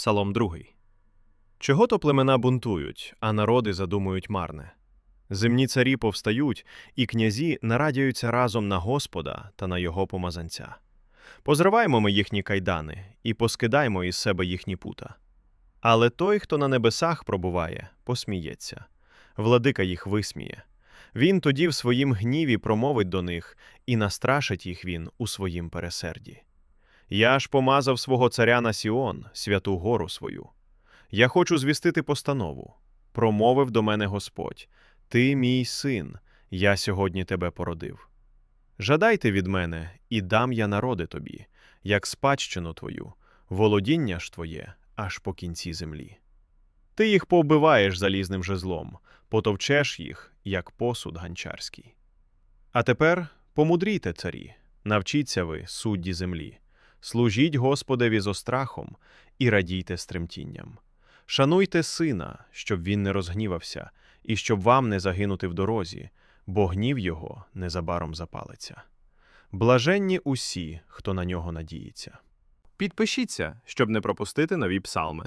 Псалом 2. Чого то племена бунтують, а народи задумують марне? Земні царі повстають, і князі нарадяються разом на Господа та на його помазанця. Позриваймо ми їхні кайдани і поскидаймо із себе їхні пута. Але той, хто на небесах пробуває, посміється, владика їх висміє. Він тоді в своїм гніві промовить до них, і настрашить їх він у своїм пересерді. Я ж помазав свого царя на Сіон, святу гору свою. Я хочу звістити постанову. Промовив до мене Господь: Ти мій син, я сьогодні тебе породив. Жадайте від мене, і дам я народи тобі, як спадщину твою, володіння ж твоє аж по кінці землі. Ти їх повбиваєш залізним жезлом, потовчеш їх, як посуд ганчарський. А тепер помудрійте, царі, навчіться ви, судді землі, служіть Господеві зо страхом і радійте стремтінням. Шануйте сина, щоб він не розгнівався, і щоб вам не загинути в дорозі, бо гнів його незабаром запалиться. Блаженні усі, хто на нього надіється. Підпишіться, щоб не пропустити нові псалми.